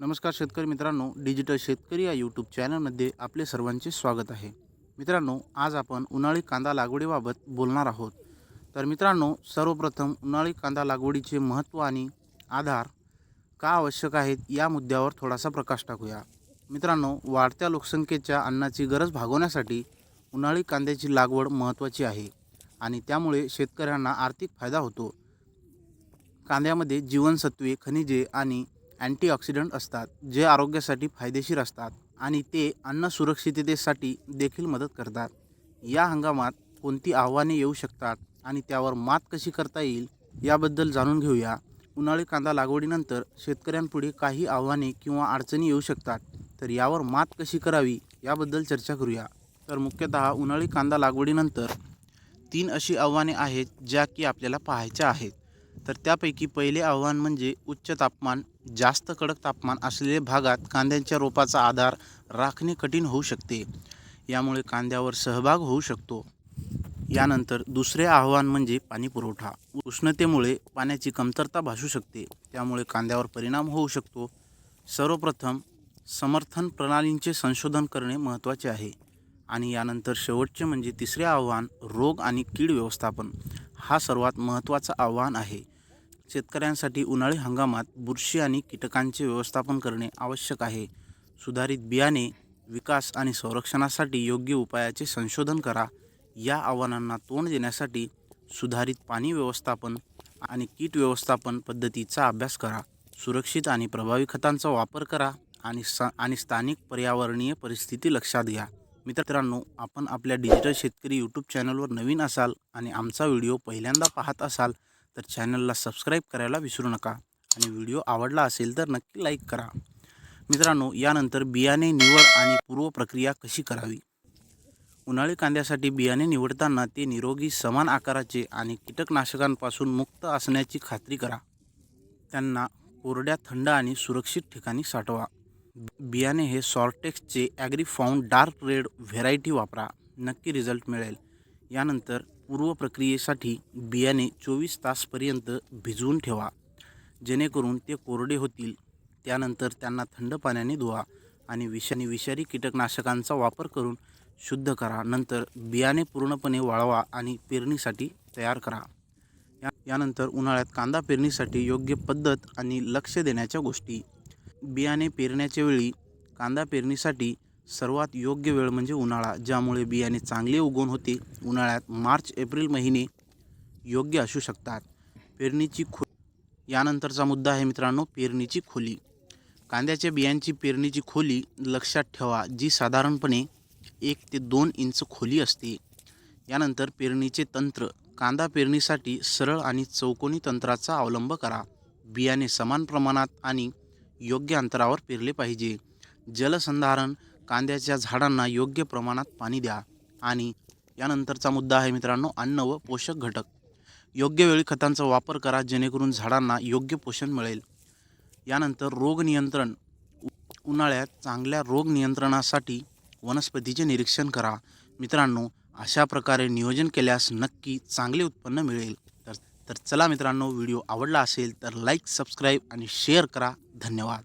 नमस्कार शेतकरी मित्रांनो डिजिटल शेतकरी या यूट्यूब चॅनलमध्ये आपले सर्वांचे स्वागत आहे. मित्रांनो आज आपण उन्हाळी कांदा लागवडीबाबत बोलणार आहोत. तर मित्रांनो सर्वप्रथम उन्हाळी कांदा लागवडीचे महत्त्व आणि आधार का आवश्यक आहेत या मुद्द्यावर थोडासा प्रकाश टाकूया. मित्रांनो वाढत्या लोकसंख्येच्या अन्नाची गरज भागवण्यासाठी उन्हाळी कांद्याची लागवड महत्त्वाची आहे आणि त्यामुळे शेतकऱ्यांना आर्थिक फायदा होतो. कांद्यामध्ये जीवनसत्वे खनिजे आणि अँटीऑक्सिडंट असतात जे आरोग्यासाठी फायदेशीर असतात आणि ते अन्न सुरक्षिततेसाठी देखील मदत करतात. या हंगामात कोणती आव्हाने येऊ शकतात आणि त्यावर मात कशी करता येईल याबद्दल जाणून घेऊया. उन्हाळी कांदा लागवडीनंतर शेतकऱ्यांपुढे काही आव्हाने किंवा अडचणी येऊ शकतात तर यावर मात कशी करावी याबद्दल चर्चा करूया. तर मुख्यतः उन्हाळी कांदा लागवडीनंतर तीन अशी आव्हाने आहेत ज्या की आपल्याला पाहायच्या आहेत. तर त्यापैकी पहिले आव्हान म्हणजे उच्च तापमान जास्त कडक तापमान असलेल्या भागात कांद्यांच्या रोपाचा आधार राखणे कठीण होऊ शकते. यामुळे कांद्यावर सहभाग होऊ शकतो. यानंतर दुसरे आव्हान म्हणजे पाणी पुरवठा. उष्णतेमुळे पाण्याची कमतरता भासू शकते. त्यामुळे कांद्यावर परिणाम होऊ शकतो. सर्वप्रथम समर्थन प्रणालींचे संशोधन करणे महत्त्वाचे आहे. आणि यानंतर शेवटचे म्हणजे तिसरे आव्हान रोग आणि कीड व्यवस्थापन. हा सर्वात महत्त्वाचं आव्हान आहे. शेतकऱ्यांसाठी उन्हाळी हंगामात बुरशी आणि कीटकांचे व्यवस्थापन करणे आवश्यक आहे. सुधारित बियाणे विकास आणि संरक्षणासाठी योग्य उपायाचे संशोधन करा. या आव्हानांना तोंड देण्यासाठी सुधारित पाणी व्यवस्थापन आणि कीट व्यवस्थापन पद्धतीचा अभ्यास करा. सुरक्षित आणि प्रभावी खतांचा वापर करा आणि स आणि स्थानिक पर्यावरणीय परिस्थिती लक्षात घ्या. मित्रांनो आपण आपल्या डिजिटल शेतकरी यूट्यूब चॅनलवर नवीन असाल आणि आमचा व्हिडिओ पहिल्यांदा पाहत असाल तर चॅनलला सबस्क्राईब करायला विसरू नका आणि व्हिडिओ आवडला असेल तर नक्की लाईक करा. मित्रांनो यानंतर बियाणे निवड आणि पूर्व प्रक्रिया कशी करावी? उन्हाळी कांद्यासाठी बियाणे निवडताना ते निरोगी समान आकाराचे आणि कीटकनाशकांपासून मुक्त असण्याची खात्री करा. त्यांना कोरड्या थंड आणि सुरक्षित ठिकाणी साठवा. बियाणे हे सॉर्टेक्सचे ॲग्रीफाऊंड डार्क रेड व्हेरायटी वापरा नक्की रिझल्ट मिळेल. यानंतर पूर्व प्रक्रियेसाठी बियाणे चोवीस तासपर्यंत भिजवून ठेवा जेणेकरून ते कोरडे होतील. त्यानंतर त्यांना थंड पाण्याने धुवा आणि विषाणी विषारी कीटकनाशकांचा वापर करून शुद्ध करा. नंतर बियाणे पूर्णपणे वाळवा आणि पेरणीसाठी तयार करा. या यानंतर उन्हाळ्यात कांदा पेरणीसाठी योग्य पद्धत आणि लक्ष देण्याच्या गोष्टी. बियाणे पेरण्याच्या वेळी कांदा पेरणीसाठी सर्वात योग्य वेळ म्हणजे उन्हाळा ज्यामुळे बियाणे चांगले उगवून होते. उन्हाळ्यात मार्च एप्रिल महिने योग्य असू शकतात. पेरणीची खो यानंतरचा मुद्दा आहे मित्रांनो पेरणीची खोली. कांद्याच्या बियांची पेरणीची खोली लक्षात ठेवा जी साधारणपणे एक ते दोन इंच खोली असते. यानंतर पेरणीचे तंत्र कांदा पेरणीसाठी सरळ आणि चौकोनी तंत्राचा अवलंब करा. बियाणे समान प्रमाणात आणि योग्य अंतरावर पेरले पाहिजे. जलसंधारण कांद्याच्या झाडांना योग्य प्रमाणात पाणी द्या. आणि यानंतरचा मुद्दा आहे मित्रांनो अन्न व पोषक घटक. योग्य वेळी खतांचा वापर करा जेणेकरून झाडांना योग्य पोषण मिळेल. यानंतर रोग नियंत्रण. उ- उन्हाळ्यात चांगल्या रोग नियंत्रणासाठी वनस्पतीचे निरीक्षण करा. मित्रांनो अशा प्रकारे नियोजन केल्यास नक्की चांगले उत्पन्न मिळेल. तर चला मित्रांनो व्हिडिओ आवडला असेल तर लाईक सबस्क्राईब आणि शेअर करा. धन्यवाद.